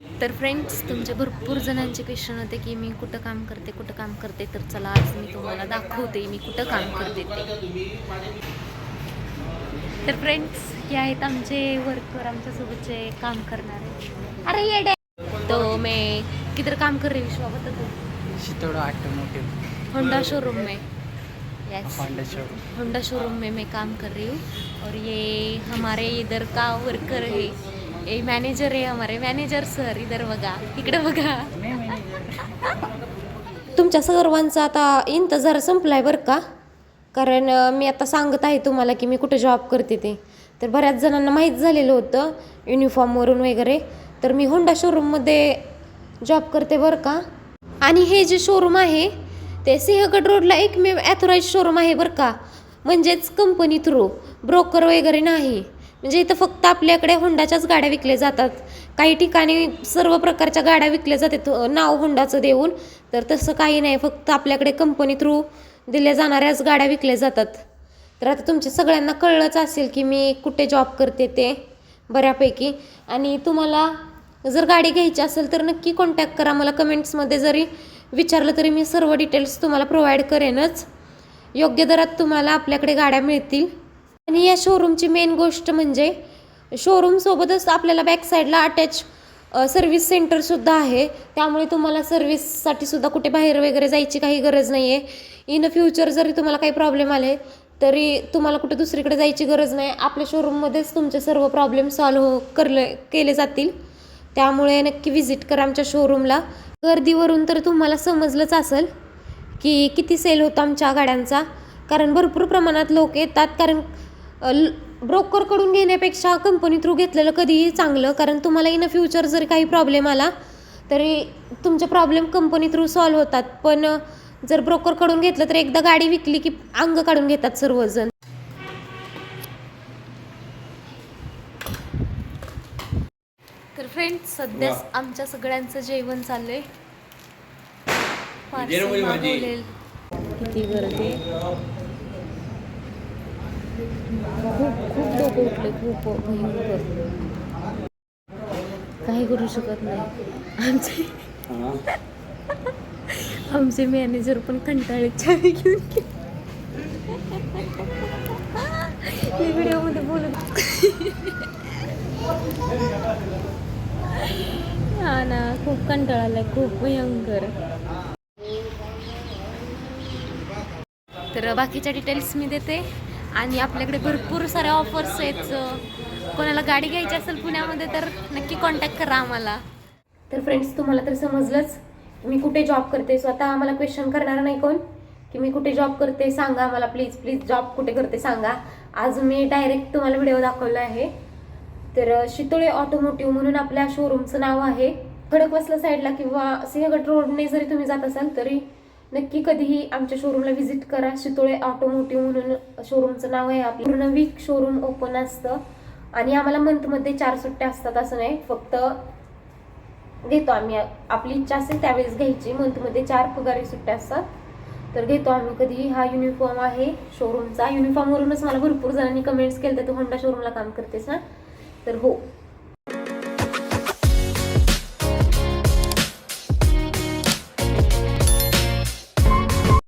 तर फ्रेंड्स तुमचे भरपूर जणांचे क्वेश्चन होते की मी कुठं काम करते कुठं काम करते? तर चला आज मी तुम्हाला दाखवते मी कुठं काम करते ते. तर फ्रेंड्स हे आहेत आमचे वर्कर आमच्यासोबतचे काम करणारे. अरे येडे तो मैं किधर काम कर रही विश्वा बता तू. ऑटोमोटिव होंडा शोरूम में. Yes Honda showroom Honda showroom में मैं काम कर रही हूँ. और ये हमारे इधर का वर्कर है. ये मैनेजर है हमारे मैनेजर सर इधर बघा. इकडे बघा. तुमच्या सर्वांचा आता इंतजार संपलाय बरं का? कारण मी आता सांगत आहे तुम्हाला की मी कुठे जॉब करते ते. तर बऱ्याच जणांना माहीत झालेलं होतं युनिफॉर्मवरून वगैरे. तर मी होंडा शोरूममध्ये जॉब करते बरं का? आणि हे जे शोरूम आहे ते सिंहगड रोडला एकमेव ॲथोराईज शोरूम आहे बरं का? म्हणजेच कंपनी थ्रू ब्रोकर वगैरे नाही. म्हणजे इथं फक्त आपल्याकडे होंडाच्याच गाड्या विकल्या जातात. काही ठिकाणी सर्व प्रकारच्या गाड्या विकल्या जातात. नाव होंडाचं देऊन. तर तसं काही नाही. फक्त आपल्याकडे कंपनी थ्रू दिल्या जाणाऱ्याच गाड्या विकल्या जातात. तर आता तुमच्या सगळ्यांना कळलंच असेल की मी कुठे जॉब करते ते बऱ्यापैकी. आणि तुम्हाला जर गाडी घ्यायची असेल तर नक्की कॉन्टॅक्ट करा. मला कमेंट्समध्ये जरी विचारलं तरी मी सर्व डिटेल्स तुम्हाला प्रोव्हाइड करेनच. योग्य दरात तुम्हाला आपल्याकडे गाड्या मिळतील. आणि या शोरूमची मेन गोष्ट म्हणजे शोरूमसोबतच आपल्याला बॅक साईडला अटॅच सर्व्हिस सेंटरसुद्धा आहे. त्यामुळे तुम्हाला सर्व्हिससाठी सुद्धा कुठे बाहेर वगैरे जायची काही गरज नाही आहे इन फ्युचर जरी तुम्हाला काही प्रॉब्लेम आले तरी तुम्हाला कुठे दुसरीकडे जायची गरज नाही. आपल्या शोरूममध्येच तुमचे सर्व प्रॉब्लेम सॉल्व्ह हो करले केले जातील. त्यामुळे नक्की व्हिजिट करा आमच्या शोरूमला गर्दीवरून तर तुम्हाला समजलंच असेल की किती सेल होतो आमच्या गाड्यांचा. कारण भरपूर प्रमाणात लोक येतात. कारण ब्रोकरकडून घेण्यापेक्षा कंपनी थ्रू घेतलेलं कधीही चांगलं कारण तुम्हाला इन फ्युचर जर काही प्रॉब्लेम आला तरी तुमचे प्रॉब्लेम कंपनी थ्रू सॉल्व्ह होतात. पण जर ब्रोकरकडून घेतलं तर एकदा गाडी विकली की अंग काढून घेतात सर्वजण. तर फ्रेंड्स सध्या आमच्या सगळ्यांचं जेवण चाललंय. मागवलेलं. किती गर्दी खूप खूप लोक उठले खूप भयंकर. काही करू शकत नाही. आमचे आमचे मॅनेजर पण कंटाळे चावी घेऊन गेले. व्हिडिओमध्ये बोलत हा ना खूप कंटाळा आलाय खूप भयंकर. तर बाकीच्या डिटेल्स मी देते. आणि आपल्याकडे भरपूर साऱ्या ऑफर्स आहेत कोणाला गाडी घ्यायची असेल पुण्यामध्ये तर नक्की कॉन्टॅक्ट करा आम्हाला. तर फ्रेंड्स तुम्हाला तर समजलंच मी कुठे जॉब करते? स्वतः आम्हाला क्वेश्चन करणार नाही कोण? की मी कुठे जॉब करते सांगा मला प्लीज प्लीज जॉब कुठे करते सांगा. आज मी डायरेक्ट तुम्हाला व्हिडिओ दाखवला आहे. तर शितोळे ऑटोमोटिव्ह म्हणून आपल्या शोरूमचं नाव आहे. खडकवासला साईडला किंवा सिंहगड रोडने जरी तुम्ही जात असाल तरी नक्की कधीही आमच्या शोरूमला व्हिजिट करा. शितोळे ऑटोमोटिव्ह म्हणून शोरूमचं नाव आहे आपलं. पूर्ण वीक शोरूम ओपन असतं. आणि आम्हाला मंथमध्ये चार सुट्ट्या असतात असं नाही. फक्त घेतो आम्ही. आपली इच्छा असेल त्यावेळेस घ्यायची. मंथमध्ये चार पगारी सुट्ट्या असतात. तर घेतो आम्ही. कधी हा युनिफॉर्म आहे शोरूमचा युनिफॉर्मवरूनच मला भरपूर जणांनी कमेंट्स केलं तर तू होंडा शोरूमला काम करतेस ना? तर हो.